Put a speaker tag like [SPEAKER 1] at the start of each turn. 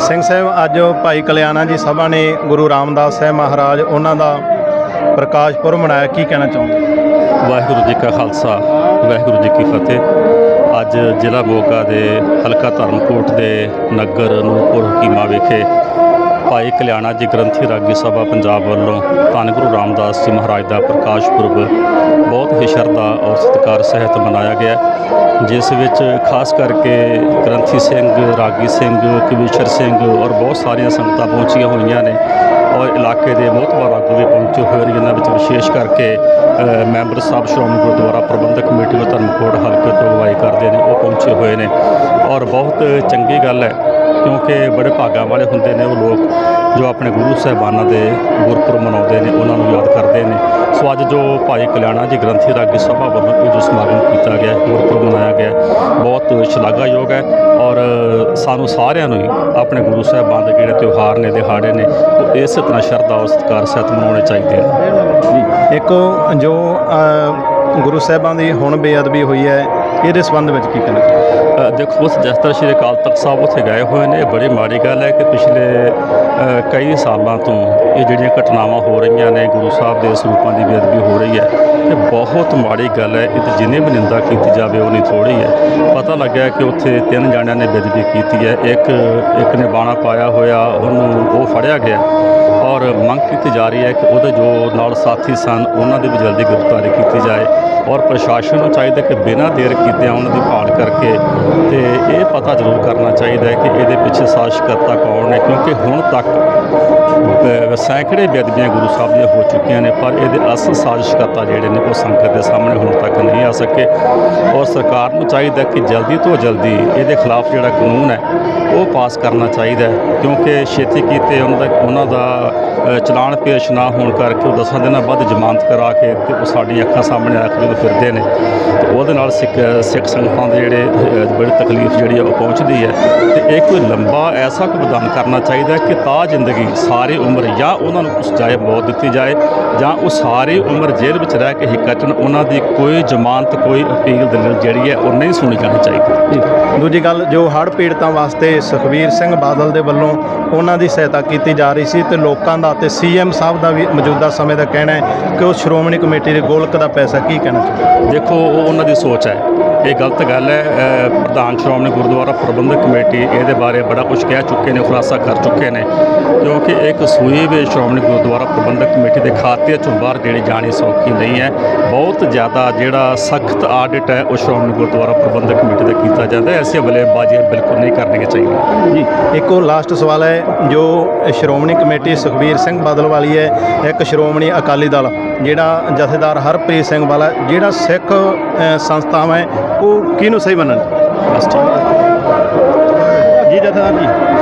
[SPEAKER 1] ਸਿੰਘ ਸਾਹਿਬ, ਅੱਜ ਭਾਈ ਕਲਿਆਣਾ ਜੀ ਸਭਾ ਨੇ ਗੁਰੂ ਰਾਮਦਾਸ ਸਾਹਿਬ ਮਹਾਰਾਜ ਉਹਨਾਂ ਦਾ ਪ੍ਰਕਾਸ਼ ਪੁਰਬ ਮਨਾਇਆ, ਕੀ ਕਹਿਣਾ ਚਾਹੁੰਦੇ
[SPEAKER 2] ਵਾਹਿਗੁਰੂ ਜੀ ਕਾ ਖਾਲਸਾ, ਵਾਹਿਗੁਰੂ ਜੀ ਕੀ ਫਤਿਹ। ਅੱਜ ਜ਼ਿਲ੍ਹਾ ਮੋਗਾ ਦੇ ਹਲਕਾ ਧਰਮਕੋਟ ਦੇ ਨਗਰ ਨੂਰਪੁਰ ਹਕੀਮਾ ਵਿਖੇ ਭਾਈ ਕਲਿਆਣਾ ਜੀ ਗ੍ਰੰਥੀ ਰਾਗੀ ਸਭਾ ਪੰਜਾਬ ਵੱਲੋਂ ਧੰਨ ਗੁਰੂ ਰਾਮਦਾਸ ਜੀ ਮਹਾਰਾਜ ਦਾ ਪ੍ਰਕਾਸ਼ ਪੁਰਬ ਬਹੁਤ ਹੀ ਸ਼ਰਧਾ ਔਰ ਸਤਿਕਾਰ ਸਹਿਤ ਮਨਾਇਆ ਗਿਆ ਜਿਸ ਵਿੱਚ ਖਾਸ ਕਰਕੇ ਗ੍ਰੰਥੀ ਸਿੰਘ, ਰਾਗੀ ਸਿੰਘ ਕਵੀਸ਼ਰ ਸਿੰਘ ਔਰ ਬਹੁਤ ਸਾਰੀਆਂ ਸੰਗਤਾਂ ਪਹੁੰਚੀਆਂ ਹੋਈਆਂ ਨੇ ਔਰ ਇਲਾਕੇ ਦੇ ਮੋਹਤਬਰ ਆਗੂ ਵੀ ਪਹੁੰਚੇ ਹੋਏ ਨੇ ਜਿਨ੍ਹਾਂ ਵਿੱਚ ਵਿਸ਼ੇਸ਼ ਕਰਕੇ ਮੈਂਬਰ ਸਾਹਿਬ ਸ਼੍ਰੋਮਣੀ ਗੁਰਦੁਆਰਾ ਪ੍ਰਬੰਧਕ ਕਮੇਟੀ ਵੱਲੋਂ ਧਰਮਕੋਟ ਹਲਕੇ ਤੋਂ ਅਗਵਾਈ ਕਰਦੇ ਨੇ, ਉਹ ਪਹੁੰਚੇ ਹੋਏ ਨੇ ਔਰ ਬਹੁਤ ਚੰਗੀ ਗੱਲ ਹੈ ਕਿਉਂਕਿ ਬੜੇ ਭਾਗਾਂ ਵਾਲੇ ਹੁੰਦੇ ਨੇ ਉਹ ਲੋਕ ਜੋ ਆਪਣੇ ਗੁਰੂ ਸਾਹਿਬਾਨਾਂ ਦੇ ਗੁਰਪੁਰਬ ਮਨਾਉਂਦੇ ਨੇ, ਉਹਨਾਂ ਨੂੰ ਯਾਦ ਕਰਦੇ ਨੇ। ਸੋ ਅੱਜ ਜੋ ਭਾਈ ਕਲਿਆਣਾ ਜੀ ਗ੍ਰੰਥੀ ਰਾਗੀ ਸਭਾ ਵੱਲੋਂ ਇਹ ਜੋ ਸਮਾਗਮ ਕੀਤਾ ਗਿਆ ਗੁਰਪੁਰਬ ਮਨਾਇਆ ਗਿਆ ਬਹੁਤ ਸ਼ਲਾਘਾਯੋਗ ਹੈ ਔਰ ਸਾਨੂੰ ਸਾਰਿਆਂ ਨੂੰ ਹੀ ਆਪਣੇ ਗੁਰੂ ਸਾਹਿਬਾਨ ਦੇ ਜਿਹੜੇ ਤਿਉਹਾਰ ਨੇ, ਦਿਹਾੜੇ ਨੇ, ਉਹ ਇਸੇ ਤਰ੍ਹਾਂ ਸ਼ਰਧਾ ਔਰ ਸਤਿਕਾਰ ਸਹਿਤ ਮਨਾਉਣੇ ਚਾਹੀਦੇ ਨੇ।
[SPEAKER 1] ਇੱਕ ਜੋ ਗੁਰੂ ਸਾਹਿਬਾਂ ਦੀ ਹੁਣ ਬੇਅਦਬੀ ਹੋਈ ਹੈ ਇਹਦੇ ਸੰਬੰਧ ਵਿੱਚ ਕੀ ਕਹਿਣਾ ਚਾਹੁੰਦੇ
[SPEAKER 2] ਦੇਖੋ ਉਸ ਸ਼੍ਰੀ ਅਕਾਲ ਤਖਤ ਸਾਹਿਬ ਉੱਥੇ ਗਏ ਹੋਏ ਨੇ। ਇਹ ਬੜੀ ਮਾੜੀ ਗੱਲ ਹੈ ਕਿ ਪਿਛਲੇ ਅ, ਕਈ ਸਾਲਾਂ ਤੋਂ ਇਹ ਜਿਹੜੀਆਂ ਘਟਨਾਵਾਂ ਹੋ ਰਹੀਆਂ ਨੇ ਗੁਰੂ ਸਾਹਿਬ ਦੇ ਸਰੂਪਾਂ ਦੀ ਬੇਅਦਬੀ ਹੋ ਰਹੀ ਹੈ ਇਹ ਬਹੁਤ ਮਾੜੀ ਗੱਲ ਹੈ। ਇਹ ਤੇ ਜਿੰਨੇ ਵੀ ਨਿੰਦਾ ਕੀਤੀ ਜਾਵੇ ਉਹ ਨਹੀਂ ਥੋੜੀ ਹੈ। ਪਤਾ ਲੱਗਿਆ ਕਿ ਉੱਥੇ ਤਿੰਨ ਜਾਣਿਆਂ ਨੇ ਬੇਅਦਬੀ ਕੀਤੀ ਹੈ। ਇੱਕ ਇੱਕ ਨੇ ਬਾਣਾ ਪਾਇਆ ਹੋਇਆ ਉਹਨੂੰ ਉਹ ਫੜਿਆ ਗਿਆ। ਔਰ ਮੰਗ ਕੀਤੀ ਜਾ ਰਹੀ ਹੈ ਕਿ ਉਹਦੇ ਜੋ ਨਾਲ ਸਾਥੀ ਸਨ ਉਹਨਾਂ ਦੀ ਵੀ ਜਲਦੀ ਗ੍ਰਿਫਤਾਰੀ ਕੀਤੀ ਜਾਏ। ਔਰ ਪ੍ਰਸ਼ਾਸਨ ਨੂੰ ਚਾਹੀਦਾ ਕਿ ਬਿਨਾਂ ਦੇਰ ਕੀਤਿਆਂ ਉਹਨਾਂ ਦੀ ਭਾਲ ਕਰਕੇ ਤੇ ਇਹ ਪਤਾ ਜ਼ਰੂਰ ਕਰਨਾ ਚਾਹੀਦਾ ਹੈ ਕਿ ਇਹਦੇ ਪਿੱਛੇ ਸਾਜ਼ਿਸ਼ਕਰਤਾ ਕੌਣ ਹੈ, ਕਿਉਂਕਿ ਹੁਣ ਤੱਕ ਸੈਂਕੜੇ ਬੇਅਦਬੀਆਂ ਗੁਰੂ ਸਾਹਿਬ ਦੀਆਂ ਹੋ ਚੁੱਕੀਆਂ ਨੇ, ਪਰ ਇਹਦੇ ਅਸਲ ਸਾਜ਼ਿਸ਼ਕਰਤਾ ਜਿਹੜੇ ਨੇ ਉਹ ਸੰਗਤ ਦੇ ਸਾਹਮਣੇ ਹੁਣ ਤੱਕ ਨਹੀਂ ਆ ਸਕੇ। ਔਰ ਸਰਕਾਰ ਨੂੰ ਚਾਹੀਦਾ ਕਿ ਜਲਦੀ ਤੋਂ ਜਲਦੀ ਇਹਦੇ ਖਿਲਾਫ ਜਿਹੜਾ ਕਾਨੂੰਨ ਹੈ, ਉਹ ਪਾਸ ਕਰਨਾ ਚਾਹੀਦਾ ਕਿਉਂਕਿ ਛੇਤੀ ਕੀਤੇ ਉਹਨਾਂ ਦਾ ਉਹਨਾਂ ਦਾ ਚਲਾਨ ਪੇਸ਼ ਨਾ ਹੋਣ ਕਰਕੇ ਉਹ ਦਸਾਂ ਦਿਨਾਂ ਬਾਅਦ ਜ਼ਮਾਨਤ ਕਰਾ ਕੇ ਤੇ ਉਹ ਸਾਡੀਆਂ ਅੱਖਾਂ ਸਾਹਮਣੇ ਰੱਖ ਕੇ ਫਿਰਦੇ ਨੇ। ਤੇ ਉਹਦੇ ਨਾਲ ਸਿੱਖ ਸਿੱਖ ਸੰਗਤਾਂ ਦੇ ਜਿਹੜੇ ਬੜੀ ਤਕਲੀਫ ਜਿਹੜੀ ਆ ਉਹ ਪਹੁੰਚਦੀ ਹੈ। ਤੇ ਇਹ ਕੋਈ ਲੰਬਾ ਐਸਾ ਕੋਈ ਵਿਧਾਨ ਕਰਨਾ ਚਾਹੀਦਾ ਕਿ ਤਾਂ ਜ਼ਿੰਦਗੀ ਸਾਰੀ ਉਮਰ ਜਾਂ ਉਹਨਾਂ ਨੂੰ ਕੁਛ ਜਾਏ ਮੌਤ ਦਿੱਤੀ ਜਾਏ ਜਾਂ ਉਹ ਸਾਰੀ ਉਮਰ ਜੇਲ੍ਹ ਵਿੱਚ ਰਹਿ ਕੇ ਹੀ ਕੱਟਣ, ਉਹਨਾਂ ਦੀ ਕੋਈ ਜ਼ਮਾਨਤ, ਕੋਈ ਅਪੀਲ, ਦਲੀਲ ਜਿਹੜੀ ਹੈ ਉਹ ਨਹੀਂ ਸੁਣੀ ਜਾਣੀ ਚਾਹੀਦੀ।
[SPEAKER 1] ਦੂਜੀ ਗੱਲ, ਜੋ ਹੜ੍ਹ ਪੀੜਤਾਂ ਵਾਸਤੇ ਸੁਖਬੀਰ ਸਿੰਘ ਬਾਦਲ ਦੇ ਵੱਲੋਂ ਉਹਨਾਂ ਦੀ ਸਹਾਇਤਾ ਕੀਤੀ ਜਾ ਰਹੀ ਸੀ ਤੇ ਲੋਕਾਂ ਦਾ ਤੇ ਸੀਐਮ ਸਾਹਿਬ ਦਾ ਵੀ ਮੌਜੂਦਾ ਸਮੇਂ ਦਾ ਕਹਿਣਾ ਹੈ ਕਿ ਉਹ ਸ਼੍ਰੋਮਣੀ ਕਮੇਟੀ ਦੇ ਗੋਲਕ ਦਾ ਪੈਸਾ ਕੀ ਕਹਿਣਾ ਚਾਹੁੰਦੇ?
[SPEAKER 2] ਦੇਖੋ, ਉਹ ਉਹਨਾਂ ਦੀ ਸੋਚ ਹੈ। ਇਹ ਗਲਤ ਗੱਲ ਹੈ। ਪ੍ਰਧਾਨ ਸ਼੍ਰੋਮਣੀ ਗੁਰਦੁਆਰਾ ਪ੍ਰਬੰਧਕ ਕਮੇਟੀ ਇਹਦੇ ਬਾਰੇ ਬੜਾ ਕੁਝ ਕਹਿ ਚੁੱਕੇ ਨੇ, ਖੁਲਾਸਾ ਕਰ ਚੁੱਕੇ ਨੇ। ਕਿਉਂਕਿ ਇੱਕ ਸੂਈ ਵੀ ਸ਼੍ਰੋਮਣੀ ਗੁਰਦੁਆਰਾ ਪ੍ਰਬੰਧਕ ਕਮੇਟੀ ਦੇ ਖਾਤੇ ਚੋਂ ਬਾਹਰ ਜਿਹੜੀ ਜਾਣੀ ਸੌਖੀ ਨਹੀਂ ਹੈ। ਬਹੁਤ ਜ਼ਿਆਦਾ ਜਿਹੜਾ ਸਖਤ ਆਡਿਟ ਹੈ, ਉਹ ਸ਼੍ਰੋਮਣੀ ਗੁਰਦੁਆਰਾ ਪ੍ਰਬੰਧਕ ਕਮੇਟੀ ਦਾ ਕੀਤਾ ਜਾਂਦਾ ਹੈ। ਐਸੀ ਬਲੇਬਾਜ਼ੀ ਬਿਲਕੁਲ ਨਹੀਂ ਕਰਨੀਆਂ ਚਾਹੀਦੀਆਂ।
[SPEAKER 1] ਜੀ, ਇੱਕ ਉਹ ਲਾਸਟ ਸਵਾਲ ਹੈ, ਜੋ ਸ਼੍ਰੋਮਣੀ ਕਮੇਟੀ ਸੁਖਬੀਰ ਸਿੰਘ ਬਾਦਲ ਵਾਲੀ ਹੈ, ਇੱਕ ਸ਼੍ਰੋਮਣੀ ਅਕਾਲੀ ਦਲ। ਜਿਹੜਾ ਜਥੇਦਾਰ ਹਰਪ੍ਰੀਤ ਸਿੰਘ ਵਾਲਾ, ਜਿਹੜਾ ਸਿੱਖ ਸੰਸਥਾਵਾਂ ਹੈ, ਉਹ ਕਿਹਨੂੰ ਸਹੀ ਮੰਨਣ? ਜੀ ਜਥੇਦਾਰ ਜੀ।